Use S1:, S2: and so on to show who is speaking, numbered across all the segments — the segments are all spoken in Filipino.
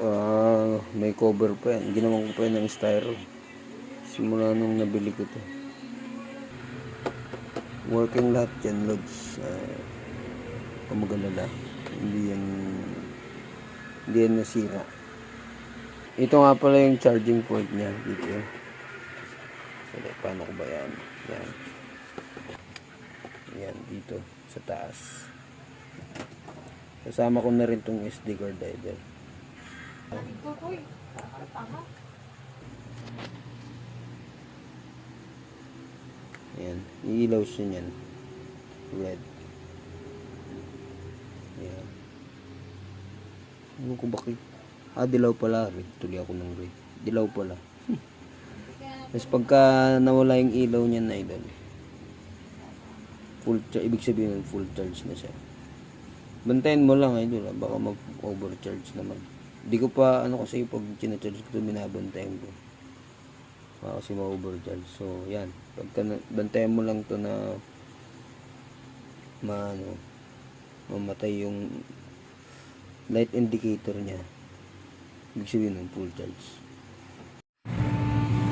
S1: Ah, may cover pa yan. Ginawan ko pa yan ng styro. Simula nung nabili ko to. Working lahat yan, logs. Uh, pamagalala. Hindi yan, hindi yan nasira. Ito nga pala yung charging port niya dito. Wala, paano ko ba yan? Yan. Yan, dito. Sa taas. Kasama ko na rin tong SD card idol. Ayan. Iilaw siya niyan. Red. Ayan. Ano ko bakit? Ah, dilaw pala. Red. Tuloy ako ng red. Dilaw pala. Tapos pagka nawala yung ilaw niya na idol, full charge, ibig sabihin full charge na siya. Bantayan mo lang idol, ah, baka mag-overcharge naman. Hindi ko pa, ano kasi pag kinacharge ko ito, binabantayan ko. Baka kasi ma-overcharge. So, yan. Pagka bantayan mo lang to na maano, mamatay yung light indicator niya. Ibig sabihin ng full charge.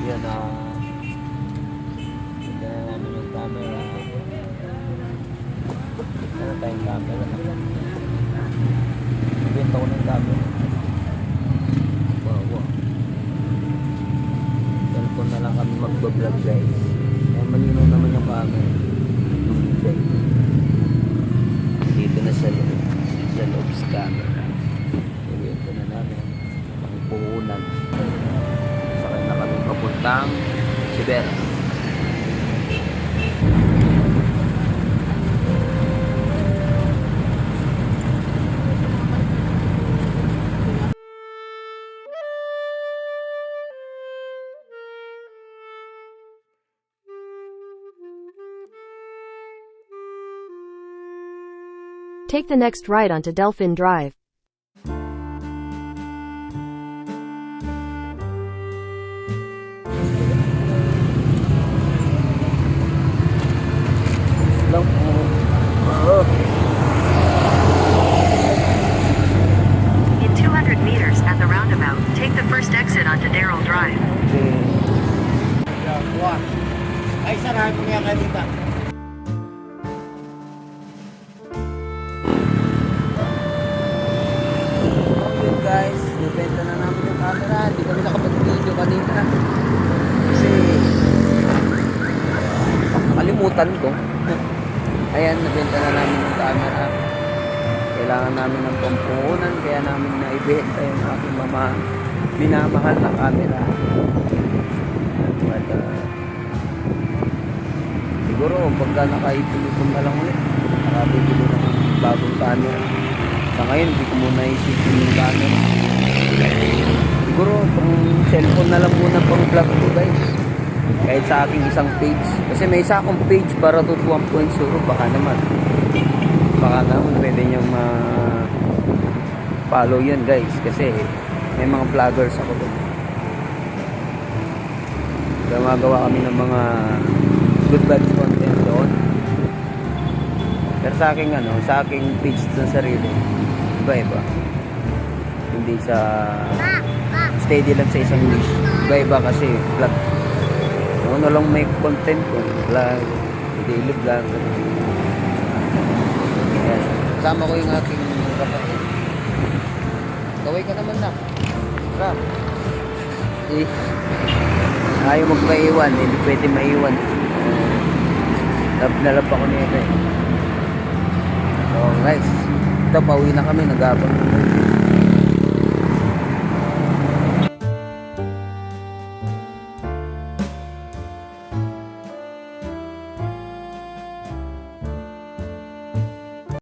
S1: Yan na. Ganda na namin yung camera. Ano tayong camera? Ibenta ko ng camera. Wow, wow. Cellphone na magbablog guys. Kaya malinaw naman yung camera. Dito na sa loob. Sa loob sa camera. Ibenta na namin. Ang puhunan. Sakay na kami papuntang Sibera.
S2: Take the next right onto Delphin Drive.
S1: lang po. Oo.
S3: In 200 meters at the roundabout, take the first exit onto Darrell Drive.
S1: Nakalimutan ko. Ayan, nabenta na namin yung camera. Kailangan namin ng pampuhunan kaya namin naibenta yung aking mama minamahal na camera. But, uh, siguro pagka nakaipon na lang ulit, nakabibili ng bagong camera. Sa ngayon, hindi ko muna isipin yung camera. Siguro, pang cellphone na lang muna pang vlog ko guys. Kahit sa aking isang page. Kasi may isa akong page para to 1.0. Baka naman. Baka naman pwede nyo ma follow yun guys. Kasi may mga vloggers ako doon. Gumagawa kami ng mga good vibes content doon. Pero sa aking ano, sa aking page sa sarili, iba-iba. Hindi sa steady lang sa isang niche. Iba-iba kasi vlog. Kung ano lang may content ko, vlog, daily vlog. Yan. Kasama ko yung aking kapatid. Gawin ka naman na. Tara. Eh, ayaw magpaiwan, hindi pwede maiwan. Lab na lab ako nito eh. So guys, ito pauwi na kami, nag-abang.